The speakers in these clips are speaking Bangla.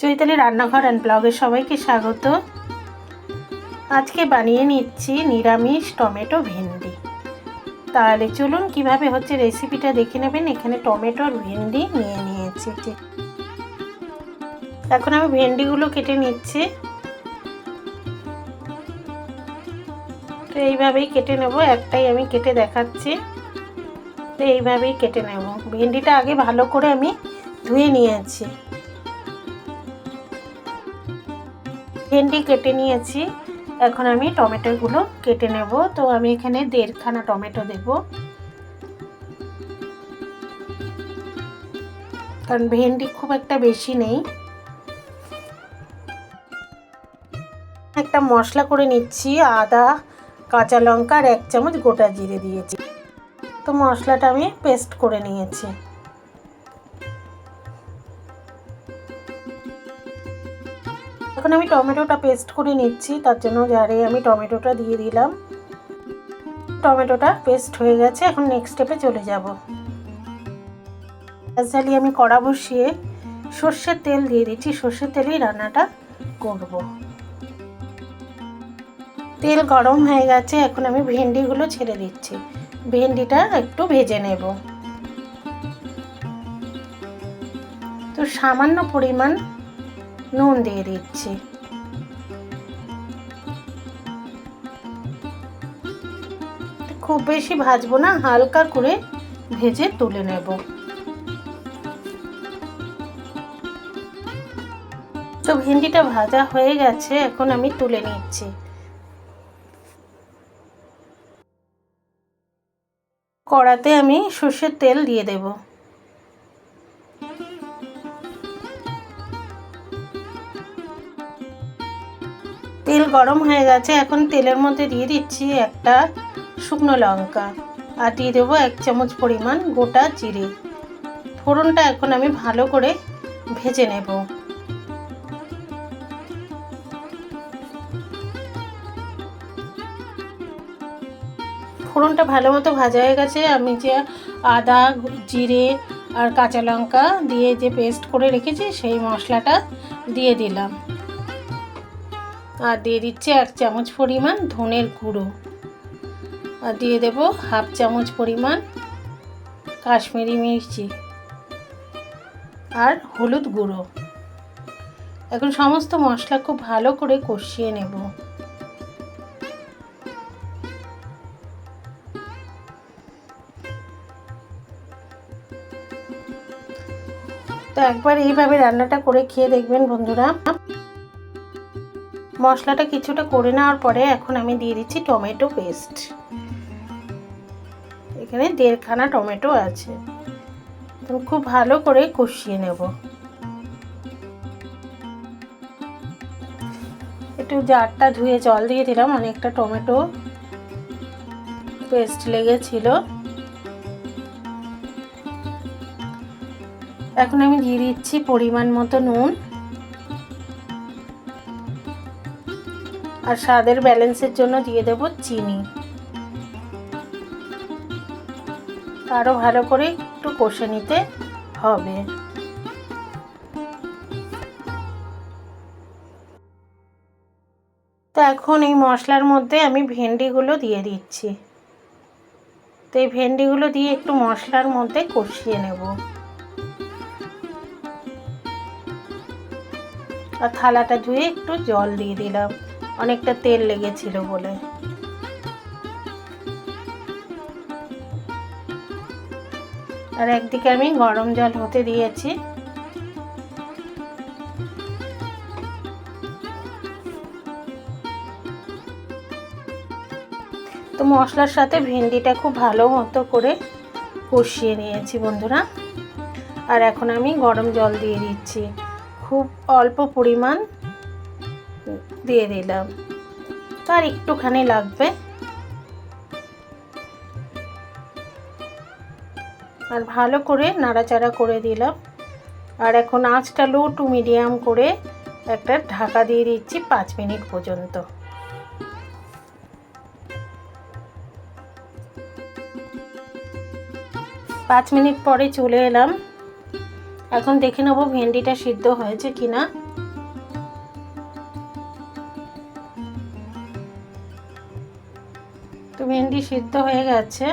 চৈতালি রান্নাঘর অ্যান্ড ব্লগের সবাইকে স্বাগত। আজকে বানিয়ে নিচ্ছি নিরামিষ টমেটো ভেন্ডি। তাহলে চলুন কীভাবে হচ্ছে রেসিপিটা দেখে নেবেন। এখানে টমেটো আর ভেন্ডি নিয়ে নিয়েছি। এখন আমি ভেন্ডিগুলো কেটে নিচ্ছি। তো এইভাবেই কেটে নেব। একটাই আমি কেটে দেখাচ্ছি। তো এইভাবেই কেটে নেব। ভেন্ডিটা আগে ভালো করে আমি ধুয়ে নিয়েছি। ভেন্ডি কেটে নিয়েছি। এখন আমি টমেটোগুলো কেটে নেব। তো আমি এখানে দেড়খানা টমেটো দেব। কারণ ভেন্ডি খুব একটা বেশি নেই। একটা মশলা করে নিচ্ছি, আদা, কাঁচা লঙ্কা আর এক চামচ গোটা জিরে দিয়েছি। তো মশলাটা আমি পেস্ট করে নিয়েছি। এখন আমি টমেটোটা পেস্ট করে নিচ্ছি, তার জন্য জারে আমি টমেটোটা দিয়ে দিলাম। টমেটোটা পেস্ট হয়ে গেছে, এখন নেক্সট স্টেপে চলে যাব। গ্যাস জ্বালিয়ে আমি কড়া বসিয়ে সর্ষের তেল দিয়ে দিচ্ছি, সর্ষের তেলেই রান্নাটা করব। তেল গরম হয়ে গেছে, এখন আমি ভেন্ডিগুলো ছেড়ে দিচ্ছি। ভেন্ডিটা একটু ভেজে নেব। তো সামান্য পরিমাণ নুন দিয়ে দিচ্ছি। খুব বেশি ভাজবো না, হালকা করে ভেজে তুলে নেব। তো ভেন্ডিটা ভাজা হয়ে গেছে, এখন আমি তুলে নিচ্ছি। কড়াতে আমি সর্ষের তেল দিয়ে দেবো। তেল গরম হয়ে গেছে, এখন তেলের মধ্যে দিয়ে দিচ্ছি একটা শুকনো লঙ্কা আর দিয়ে দেবো এক চামচ পরিমাণ গোটা জিরে। ফোড়নটা এখন আমি ভালো করে ভেজে নেব। ফোড়নটা ভালো মতো ভাজা হয়ে গেছে, আমি যে আদা, জিরে আর কাঁচা লঙ্কা দিয়ে যে পেস্ট করে রেখেছি, সেই মশলাটা দিয়ে দিলাম। আর দিয়ে দিচ্ছি এক চামচ পরিমাণ ধনের গুঁড়ো। আর দিয়ে দেব হাফ চামচ পরিমাণ কাশ্মীরি মির্চি আর হলুদ গুঁড়ো। এখন সমস্ত মশলা খুব ভালো করে কষিয়ে নেব। তো একবার এইভাবে রান্নাটা করে খেয়ে দেখবেন বন্ধুরা। মশলাটা কিছুটা করে নেওয়ার পরে এখন আমি দিয়ে দিচ্ছি টমেটো পেস্ট। এখানে দেড়খানা টমেটো আছে। খুব ভালো করে কষিয়ে নেব। একটু জারটা ধুয়ে জল দিয়ে দিলাম, অনেকটা টমেটো পেস্ট লেগেছিল। এখন আমি দিয়ে দিচ্ছি পরিমাণ মতো নুন। আর স্বাদের ব্যালেন্সের জন্য দিয়ে দেব চিনি। আরও ভালো করে একটু কষে নিতে হবে। তো এখন এই মশলার মধ্যে আমি ভেন্ডিগুলো দিয়ে দিচ্ছি। তো এই ভেন্ডিগুলো দিয়ে একটু মশলার মধ্যে কষিয়ে নেব। আর থালাটা ধুয়ে একটু জল দিয়ে দিলাম। অনেকটা তেল লেগেছিল বলে। আর একদিকে আমি গরম জল হতে দিয়েছি। তো মশলার সাথে ভেন্ডিটা খুব ভালো মতো করে কষিয়ে নিয়েছি বন্ধুরা। আর এখন আমি গরম জল দিয়ে দিচ্ছি। খুব অল্প পরিমাণ দিয়ে দিলাম। তার একটুখানি লাগবে। আর ভালো করে নাড়াচাড়া করে দিলাম। আর এখন আঁচটা লো টু মিডিয়াম করে একটা ঢাকা দিয়ে দিচ্ছি পাঁচ মিনিট পর্যন্ত। পাঁচ মিনিট পরে চলে এলাম। এখন দেখে নেব ভেন্ডিটা সিদ্ধ হয়েছে কিনা। ভেন্ডি সিদ্ধ হয়ে গেছে।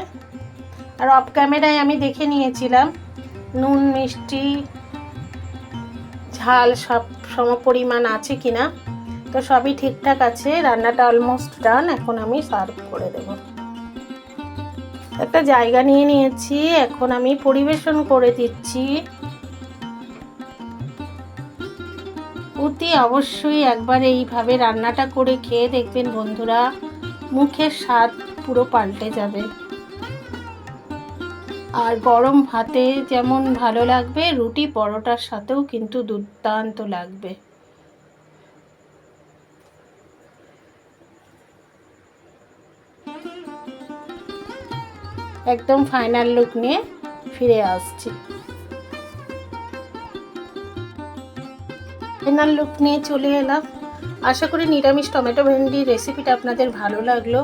আর অফ ক্যামেরায় আমি দেখে নিয়েছিলাম, নুন, মিষ্টি, ঝাল সব সম পরিমাণ আছে কি না তো সবই ঠিকঠাক আছে, রান্নাটা অলমোস্ট ডান এখন আমি সার্ভ করে দেব। একটা জায়গা নিয়ে নিয়েছি, এখন আমি পরিবেশন করে দিচ্ছি। অতি অবশ্যই একবার এইভাবে রান্নাটা করে খেয়ে দেখবেন বন্ধুরা, মুখের স্বাদ পুরো পাল্টে যাবে। আর গরম ভাতে যেমন ভালো লাগবে, রুটি পরোটার সাথেও কিন্তু দুর্দান্ত লাগবে। একদম ফাইনাল লুক নিয়ে ফিরে আসছি। ফাইনাল লুক নিয়ে চলে এলাম। আশা করি নিরামিষ টমেটো ভেন্ডি রেসিপিটা আপনাদের ভালো লাগল।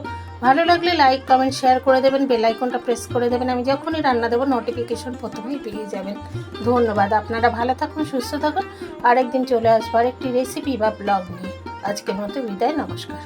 ভালো লাগলে লাইক কমেন্ট শেয়ার করে দেবেন বেলাইকনটা প্রেস করে দেবেন, আমি যখনই রান্না দেবো নোটিফিকেশন প্রথমেই পেয়ে যাবেন। ধন্যবাদ, আপনারা ভালো থাকুন, সুস্থ থাকুন। আরেকদিন চলে আসব আরেকটি রেসিপি বা ব্লগ নিয়ে। আজকের মতো বিদায়, নমস্কার।